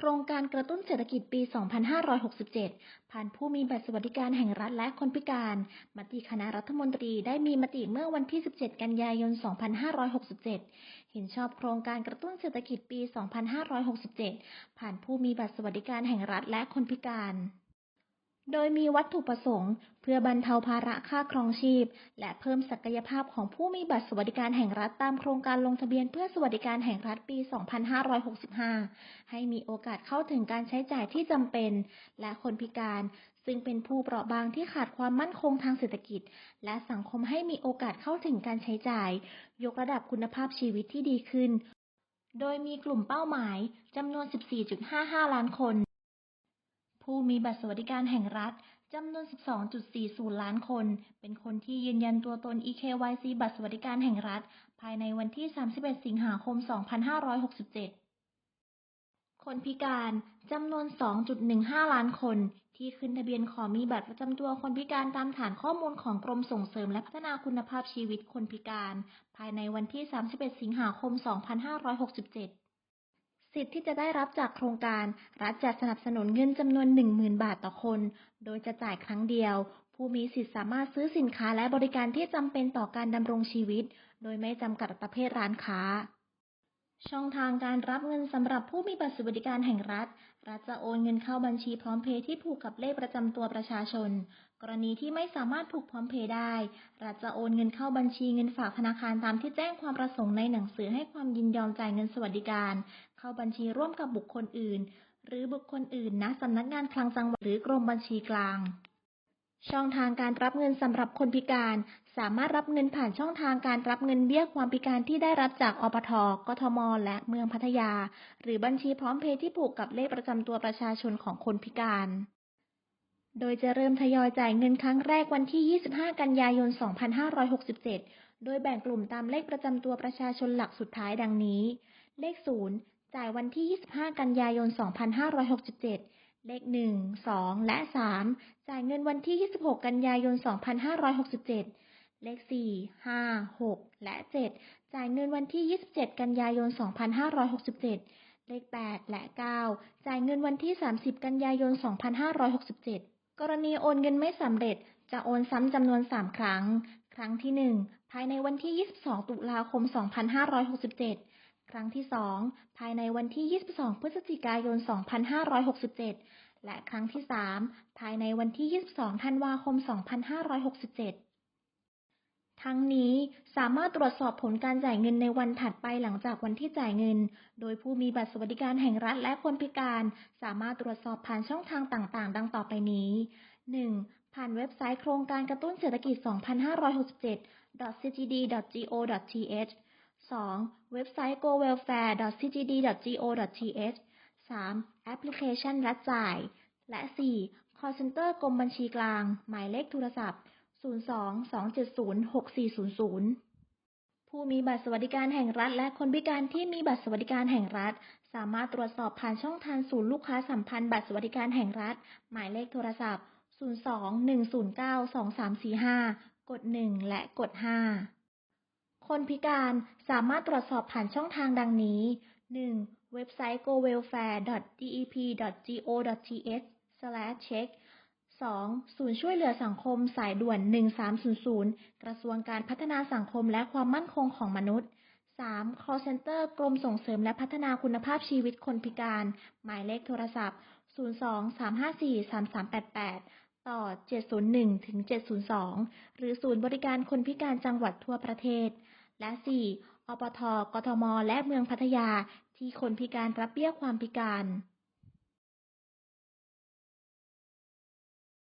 โครงการกระตุ้นเศรษฐกิจปี 2567 ผ่านผู้มีบัตรสวัสดิการแห่งรัฐและคนพิการ มติคณะรัฐมนตรีได้มีมติเมื่อวันที่ 17 กันยายน 2567 เห็นชอบโครงการกระตุ้นเศรษฐกิจปี 2567 ผ่านผู้มีบัตรสวัสดิการแห่งรัฐและคนพิการ โดยมีวัตถุประสงค์ เพื่อบรรเทาภาระค่าครองชีพ และเพิ่มศักยภาพของผู้มีบัตรสวัสดิการแห่งรัฐตามโครงการลงทะเบียนเพื่อสวัสดิการแห่งรัฐปี 2565 ให้มีโอกาสเข้าถึงการใช้จ่ายที่จำเป็น และคนพิการ ซึ่งเป็นผู้เปราะบางที่ขาดความมั่นคงทางเศรษฐกิจ และสังคมให้มีโอกาสเข้าถึงการใช้จ่าย ยกระดับคุณภาพชีวิตที่ดีขึ้น โดยมีกลุ่มเป้าหมายจำนวน 14.55 ล้านคน ผู้มีบัตรสวัสดิการแห่งรัฐจำนวน 12.40 ล้านคน เป็นคนที่ยืนยันตัวตน eKYC บัตรสวัสดิการแห่งรัฐ ภายในวันที่ 31 สิงหาคม 2567 คนพิการจำนวน 2.15 ล้านคน ที่ขึ้นทะเบียนขอมีบัตรประจำตัวคนพิการตามฐานข้อมูลของกรมส่งเสริมและพัฒนาคุณภาพชีวิตคนพิการ ภายในวันที่ 31 สิงหาคม 2567 สิทธิ์ที่จะได้รับจากโครงการ รัฐจะสนับสนุนเงินจำนวน 10,000 บาทต่อคน โดยจะจ่ายครั้งเดียว ผู้มีสิทธิ์สามารถซื้อสินค้าและบริการที่จำเป็นต่อการดำรงชีวิต โดยไม่จำกัดประเภทร้านค้า ช่องทางการรับเงินสำหรับผู้มีบัตรสวัสดิการแห่งรัฐ รัฐจะโอนเงินเข้าบัญชีพร้อมเพย์ที่ผูกกับเลขประจำตัวประชาชน กรณีที่ไม่สามารถผูกพร้อมเพย์ได้ รัฐจะโอนเงินเข้าบัญชีเงินฝากธนาคารตามที่แจ้งความประสงค์ในหนังสือให้ความยินยอมจ่ายเงินสวัสดิการ เข้าบัญชีร่วมกับบุคคลอื่น หรือบุคคลอื่นณสำนักงานคลังจังหวัดหรือกรมบัญชีกลาง ช่องทางการรับเงินสำหรับคนพิการ สามารถรับเงินผ่านช่องทางการรับเงินเบี้ยความพิการที่ได้รับจากอปท กทม และเมืองพัทยา หรือบัญชีพร้อมเพย์ที่ผูกกับเลขประจำตัวประชาชนของคนพิการโดยจะเริ่มทยอยจ่ายเงินครั้งแรกวันที่ 25 กันยายน 2567 โดยแบ่งกลุ่มตามเลขประจำตัวประชาชนหลักสุดท้ายดังนี้ เลข 0 จ่ายวันที่ 25 กันยายน 2567 เลข 1 2 และ 3 จ่ายเงินวันที่ 26 กันยายน 2567 เลข 4 5 6 และ 7 จ่ายเงินวันที่ 27 กันยายน 2567 เลข 8 และ 9 จ่ายเงินวันที่ 30 กันยายน 2567 กรณีโอนเงินไม่สำเร็จ จะโอนซ้ำจำนวน 3 ครั้ง ครั้งที่ 1 ภายในวันที่ 22 ตุลาคม 2567 ครั้งที่ 2 ภายในวันที่ 22 พฤศจิกายน 2567 และครั้งที่ 3 ภายในวันที่ 22 ธันวาคม 2567 ทั้งนี้สามารถตรวจสอบผลการจ่ายเงินในวันถัดไปหลังจากวันที่จ่ายเงิน โดยผู้มีบัตรสวัสดิการแห่งรัฐและคนพิการ สามารถตรวจสอบผ่านช่องทางต่างๆ ดังต่อไปนี้ 1. ผ่านเว็บไซต์โครงการกระตุ้นเศรษฐกิจ 2567.cgd.go.th 2. เว็บไซต์ gowelfare.cgd.go.th 3. แอปพลิเคชันรัฐจ่าย และ 4. call center กรมบัญชีกลาง หมายเลขโทรศัพท์ 02-270-6400 ผู้มีบัตรสวัสดิการแห่งรัฐ และคนพิการที่มีบัตรสวัสดิการแห่งรัฐ สามารถตรวจสอบผ่านช่องทางศูนย์ลูกค้าสัมพันธ์บัตรสวัสดิการแห่งรัฐ หมายเลขโทรศัพท์ 02-109-2345 กด 1 และกด 5 คนพิการสามารถตรวจสอบผ่านช่องทางดังนี้ 1. เว็บไซต์ gowelfare.dep.go.th/check 2. ศูนย์ช่วยเหลือสังคมสายด่วน 1300 กระทรวงการพัฒนาสังคมและความมั่นคงของมนุษย์ 3. call center กรมส่งเสริมและพัฒนาคุณภาพชีวิตคนพิการ หมายเลขโทรศัพท์ 02-354-3388 ต่อ 701-702 หรือศูนย์บริการคนพิการจังหวัดทั่วประเทศ และ 4. อปท กทม และเมืองพัทยา ที่คนพิการรับเบี้ยความพิการ